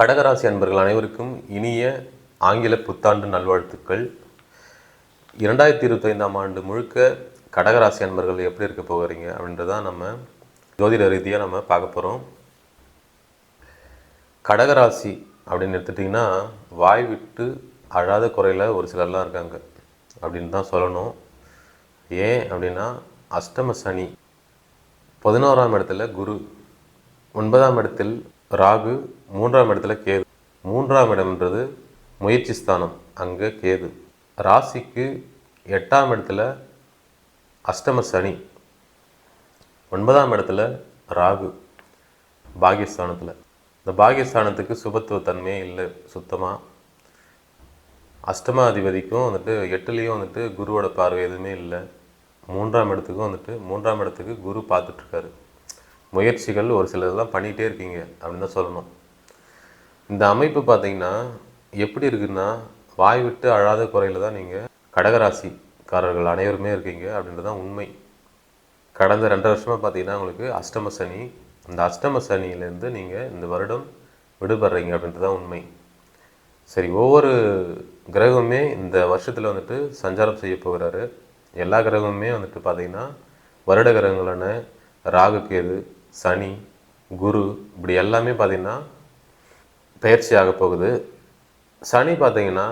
கடகராசி அன்பர்கள் அனைவருக்கும் இனிய ஆங்கில புத்தாண்டு நல்வாழ்த்துக்கள். இரண்டாயிரத்தி இருபத்தைந்தாம் ஆண்டு முழுக்க கடகராசி அன்பர்கள் எப்படி இருக்க போகிறீங்க அப்படின்றதான் நம்ம ஜோதிட ரீதியாக நம்ம பார்க்க போகிறோம் கடகராசி அப்படின்னு எடுத்துட்டிங்கன்னா வாய் விட்டு அழாத குறையில் ஒரு சிலர்லாம் இருக்காங்க அப்படின்னு தான் சொல்லணும். ஏன் அப்படின்னா அஷ்டம சனி பதினோராம் இடத்துல குரு ஒன்பதாம் இடத்தில் ராகு மூன்றாம் இடத்துல கேது. மூன்றாம் இடம்ன்றது முயற்சி ஸ்தானம் அங்கே கேது. ராசிக்கு எட்டாம் இடத்துல அஷ்டம சனி ஒன்பதாம் இடத்துல ராகு பாகியஸ்தானத்தில். இந்த பாகியஸ்தானத்துக்கு சுபத்துவத்தன்மையே இல்லை சுத்தமாக அஷ்டமாதிபதிக்கும் வந்துட்டு எட்டுலேயும் வந்துட்டு குருவோட பார்வை எதுவுமே இல்லை. மூன்றாம் இடத்துக்கும் வந்துட்டு மூன்றாம் இடத்துக்கு குரு பார்த்துட்ருக்காரு முயற்சிகள் ஒரு சிலதெல்லாம் பண்ணிகிட்டே இருக்கீங்க அப்படின்னு தான் சொல்லணும். இந்த அமைப்பு பார்த்திங்கன்னா எப்படி இருக்குன்னா வாய் விட்டு அழாத குறையில் தான் நீங்கள் கடகராசிக்காரர்கள் அனைவருமே இருக்கீங்க அப்படின்றது தான் உண்மை. கடந்த ரெண்டு வருஷமாக பார்த்தீங்கன்னா உங்களுக்கு அஷ்டம சனி அந்த அஷ்டம சனியிலேருந்து நீங்கள் இந்த வருடம் விடுபடுறீங்க அப்படின்றது தான் உண்மை. சரி ஒவ்வொரு கிரகமுமே இந்த வருஷத்தில் வந்துட்டு சஞ்சாரம் செய்ய போகிறாரு. எல்லா கிரகமுமே வந்துட்டு பார்த்தீங்கன்னா வருட கிரகங்களான ராகுக்கேது கேது சனி குரு இப்படி எல்லாமே பார்த்தீங்கன்னா பயிற்சி ஆக போகுது. சனி பார்த்தீங்கன்னா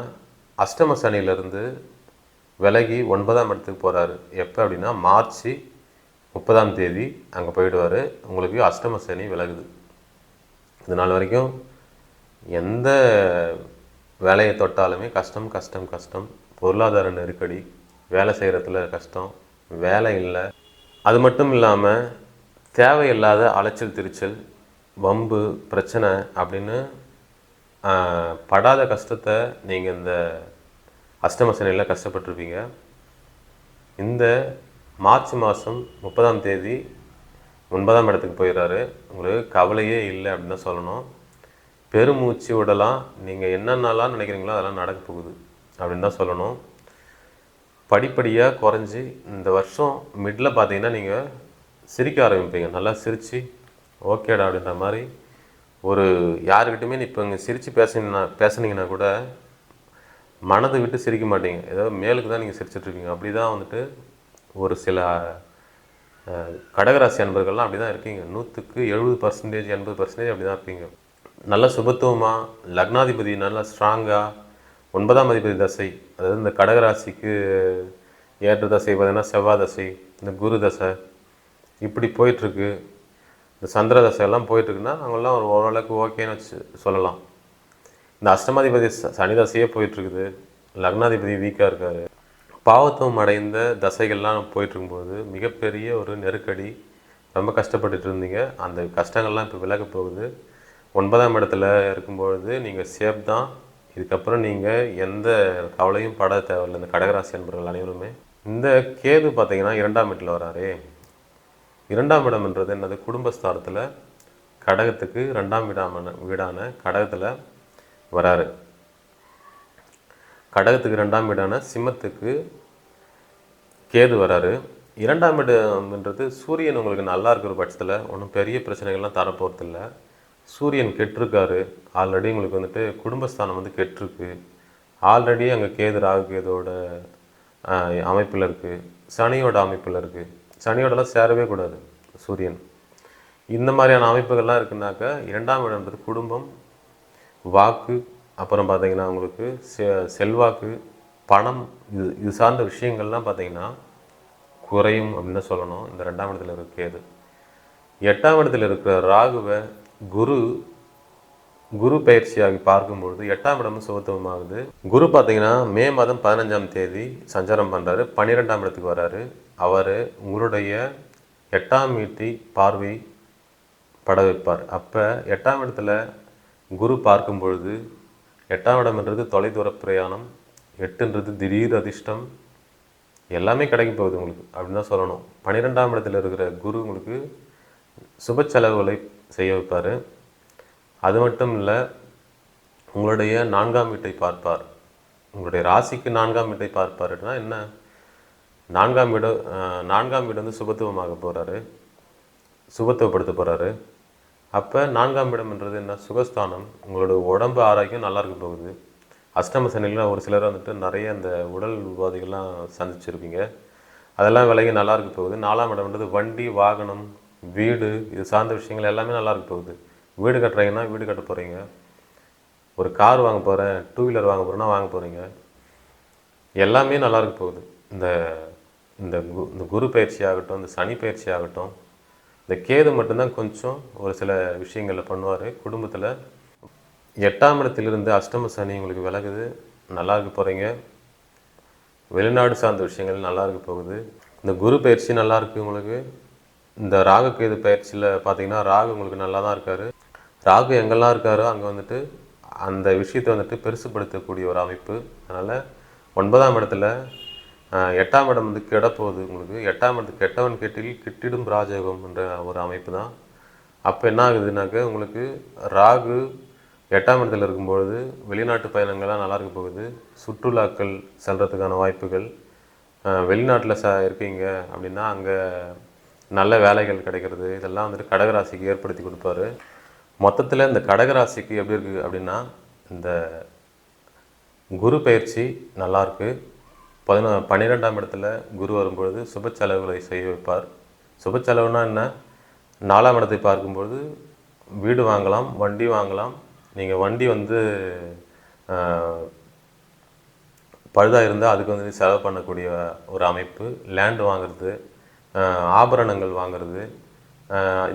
அஷ்டம சனியிலேருந்து விலகி ஒன்பதாம் இடத்துக்கு போகிறாரு எப்போ அப்படின்னா மார்ச் முப்பதாம் தேதி அங்கே போயிடுவார். உங்களுக்கு அஷ்டம சனி விலகுது. இது நாள் வரைக்கும் எந்த வேலையை தொட்டாலுமே கஷ்டம் கஷ்டம் கஷ்டம். பொருளாதார நெருக்கடி வேலை செய்கிறதுல கஷ்டம் வேலை இல்லை. அது மட்டும் இல்லாமல் தேவையில்லாத அலைச்சல் திருச்சல் வம்பு பிரச்சனை அப்படின்னு படாத கஷ்டத்தை நீங்கள் இந்த அஷ்டம சனியில் கஷ்டப்பட்டிருப்பீங்க. இந்த மார்ச் மாதம் முப்பதாம் தேதி ஒன்பதாம் இடத்துக்கு போயிடுறாரு. உங்களுக்கு கவலையே இல்லை அப்படின்னு தான் சொல்லணும். பெருமூச்சு விடலாம். நீங்கள் என்னென்னலாம் நினைக்கிறீங்களோ அதெல்லாம் நடக்க போகுது அப்படின்னு தான் சொல்லணும். படிப்படியாக குறைஞ்சி இந்த வருஷம் மிடில் பார்த்தீங்கன்னா நீங்கள் சிரிக்க ஆரம்பிப்பீங்க. நல்லா சிரித்து ஓகேடா அப்படின்ற மாதிரி. ஒரு யாருக்கிட்டையுமே இப்போ இங்கே சிரித்து பேசினா பேசுனீங்கன்னா கூட மனதை விட்டு சிரிக்க மாட்டீங்க. ஏதோ மேலுக்கு தான் நீங்கள் சிரிச்சிட்ருக்கீங்க. அப்படி தான் வந்துட்டு ஒரு சில கடகராசி அன்பர்கள்லாம் அப்படி தான் இருக்கீங்க. நூற்றுக்கு எழுபது பர்சன்டேஜ் எண்பது பர்சன்டேஜ் அப்படி தான் இருப்பீங்க. நல்ல சுபத்துவமாக லக்னாதிபதி நல்லா ஸ்ட்ராங்காக ஒன்பதாம் அதிபதி தசை அதாவது இந்த கடகராசிக்கு ஏற்ற தசை பார்த்தீங்கன்னா செவ்வாய் தசை இந்த குரு தசை இப்படி போயிட்டுருக்கு. இந்த சந்திர எல்லாம் போயிட்டுருக்குன்னா அவங்கெல்லாம் ஒரு ஓரளவுக்கு ஓகேன்னு வச்சு சொல்லலாம். இந்த அஷ்டமாதிபதி ச- சனி தசையே போயிட்டுருக்குது. லக்னாதிபதி வீக்காக இருக்கார். பாவத்துவம் அடைந்த தசைகள்லாம் போயிட்டு இருக்கும்போது மிகப்பெரிய ஒரு நெருக்கடி. ரொம்ப கஷ்டப்பட்டுட்டு இருந்தீங்க. அந்த கஷ்டங்கள்லாம் இப்போ விலக போகுது. ஒன்பதாம் இடத்துல இருக்கும்பொழுது நீங்கள் சேஃப் தான். இதுக்கப்புறம் நீங்கள் எந்த கவலையும் பட தேவையில்லை. இந்த கடகராசி என்பவர்கள் அனைவருமே. இந்த கேது பார்த்தீங்கன்னா இரண்டாம் வீட்டில் வராரே. இரண்டாம் இடம்ன்றது என்னது? குடும்பஸ்தானத்தில் கடகத்துக்கு ரெண்டாம் வீடான வீடான கடகத்தில் வராரு. கடகத்துக்கு ரெண்டாம் வீடான சிம்மத்துக்கு கேது வராரு. இரண்டாம் இடம்ன்றது சூரியன் உங்களுக்கு நல்லா இருக்கிற பட்சத்தில் ஒன்றும் பெரிய பிரச்சனைகள்லாம் தரப்போகிறதில்ல சூரியன் கெட்டிருக்காரு. ஆல்ரெடி உங்களுக்கு வந்துட்டு குடும்பஸ்தானம் வந்து கெட்டிருக்கு. ஆல்ரெடி அங்கே கேது ராகு கேதோட அமைப்பில் இருக்குது சனியோட அமைப்பில் இருக்குது சனியோடலாம் சேரவே கூடாது சூரியன். இந்த மாதிரியான அமைப்புகள்லாம் இருக்குனாக்கா இரண்டாம் இடம்ன்றது குடும்பம் வாக்கு அப்புறம் பார்த்தீங்கன்னா உங்களுக்கு செ செல்வாக்கு பணம் இது இது சார்ந்த விஷயங்கள்லாம் பார்த்திங்கன்னா குறையும் அப்படின்னு சொல்லணும். இந்த ரெண்டாம் இடத்துல இருக்கிறது எட்டாம் இடத்துல இருக்கிற ராகுவை குரு குரு பயிற்சியாகி பார்க்கும்பொழுது எட்டாம் இடமும் சுகத்துவமாகுது. குரு பார்த்தீங்கன்னா மே மாதம் பதினஞ்சாம் தேதி சஞ்சாரம் பண்ணுறாரு பன்னிரெண்டாம் இடத்துக்கு வராரு. அவர் உங்களுடைய எட்டாம் வீட்டி பார்வை பட வைப்பார். அப்போ எட்டாம் இடத்துல குரு பார்க்கும் பொழுது எட்டாம் இடம்ன்றது தொலைதூர பிரயாணம் எட்டுன்றது திடீர் அதிர்ஷ்டம் எல்லாமே கிடைக்க போகுது உங்களுக்கு அப்படின்னு தான் சொல்லணும். பன்னிரெண்டாம் இடத்துல இருக்கிற குரு உங்களுக்கு சுப செலவுகளை செய்ய வைப்பார். அது மட்டும் இல்லை உங்களுடைய நான்காம் வீட்டை பார்ப்பார். உங்களுடைய ராசிக்கு நான்காம் வீட்டை பார்ப்பாருன்னா என்ன? நான்காம் வீடு நான்காம் வீடு வந்து சுபத்துவமாக போகிறாரு சுபத்துவப்படுத்த போகிறாரு அப்போ நான்காம் இடம்ன்றது என்ன? சுகஸ்தானம். உங்களோட உடம்பு ஆரோக்கியம் நல்லா இருக்க போகுது. அஷ்டம சனியில் ஒரு சிலர் வந்துட்டு நிறைய இந்த உடல் உபாதைகள்லாம் சந்திச்சிருப்பீங்க. அதெல்லாம் விலகி நல்லா இருக்க போகுது. நாலாம் இடம்ன்றது வண்டி வாகனம் வீடு இது சார்ந்த விஷயங்கள் எல்லாமே நல்லா இருக்க போகுது. வீடு கட்டுறீங்கன்னா வீடு கட்ட போகிறீங்க ஒரு கார் வாங்க போகிறேன் டூ வீலர் வாங்க போகிறேன்னா வாங்க போகிறீங்க எல்லாமே நல்லா இருக்க போகுது. இந்த இந்த கு இந்த குரு பயிற்சி ஆகட்டும் இந்த சனி பயிற்சி ஆகட்டும் இந்த கேது மட்டும்தான் கொஞ்சம் ஒரு சில விஷயங்களில் பண்ணுவார். குடும்பத்தில் எட்டாம் இடத்திலிருந்து அஷ்டம சனி உங்களுக்கு விலகுது நல்லா இருக்க போகிறீங்க வெளிநாடு சார்ந்த விஷயங்கள் நல்லா இருக்க போகுது. இந்த குரு பயிற்சி நல்லா இருக்குது உங்களுக்கு. இந்த ராகு கேது பயிற்சியில் பார்த்தீங்கன்னா ராகு உங்களுக்கு நல்லா தான் இருக்காரு. ராகு எங்கெல்லாம் இருக்காரோ அங்கே வந்துட்டு அந்த விஷயத்தை வந்துட்டு பெருசுப்படுத்தக்கூடிய ஒரு அமைப்பு. அதனால் ஒன்பதாம் இடத்துல எட்டாம் இடம் வந்து கெடப்போகுது உங்களுக்கு. எட்டாம் இடத்துக்கு கெட்டவன் கெட்டில் கிட்டிடும் ராஜயோகம் என்ற ஒரு அமைப்பு தான் அப்போ என்ன ஆகுதுனாக்க உங்களுக்கு ராகு எட்டாம் இடத்துல இருக்கும்பொழுது வெளிநாட்டு பயணங்கள்லாம் நல்லா இருக்க போகுது. சுற்றுலாக்கள் செல்கிறதுக்கான வாய்ப்புகள். வெளிநாட்டில் ச இருக்கீங்க அப்படின்னா அங்கே நல்ல வேலைகள் கிடைக்கிறது. இதெல்லாம் வந்துட்டு கடகராசிக்கு ஏற்படுத்தி கொடுப்பாரு. மொத்தத்தில் இந்த கடகராசிக்கு எப்படி இருக்குது அப்படின்னா இந்த குரு பயிற்சி நல்லாயிருக்கு பதினொ பன்னிரெண்டாம் இடத்துல குரு வரும்பொழுது சுப செலவுகளை செய்ய வைப்பார். சுப செலவுனா என்ன? நாலாம் இடத்தை பார்க்கும்பொழுது வீடு வாங்கலாம் வண்டி வாங்கலாம். நீங்கள் வண்டி வந்து பழுதாக இருந்தால் அதுக்கு வந்து செலவு பண்ணக்கூடிய ஒரு அமைப்பு. லேண்டு வாங்குறது ஆபரணங்கள் வாங்குறது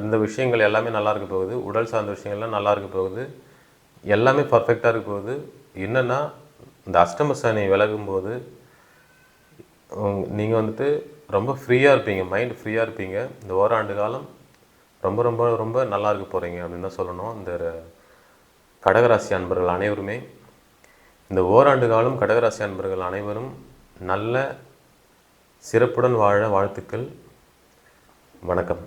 இந்த விஷயங்கள் எல்லாமே நல்லா இருக்க போகுது. உடல் சார்ந்த விஷயங்கள்லாம் நல்லா இருக்க போகுது. எல்லாமே பர்ஃபெக்டாக இருக்க போகுது. என்னென்னா இந்த அஷ்டம சனி விலகும்போது நீங்கள் வந்துட்டு ரொம்ப ஃப்ரீயாக இருப்பீங்க. மைண்ட் ஃப்ரீயாக இருப்பீங்க. இந்த ஓராண்டு காலம் ரொம்ப ரொம்ப ரொம்ப நல்லா இருக்க போகிறீங்க அப்படின்னு தான் சொல்லணும். இந்த கடகராசி அன்பர்கள் அனைவருமே. இந்த ஓராண்டு காலம் கடகராசி அன்பர்கள் அனைவரும் நல்ல சிறப்புடன் வாழ வாழ்த்துக்கள். வணக்கம்.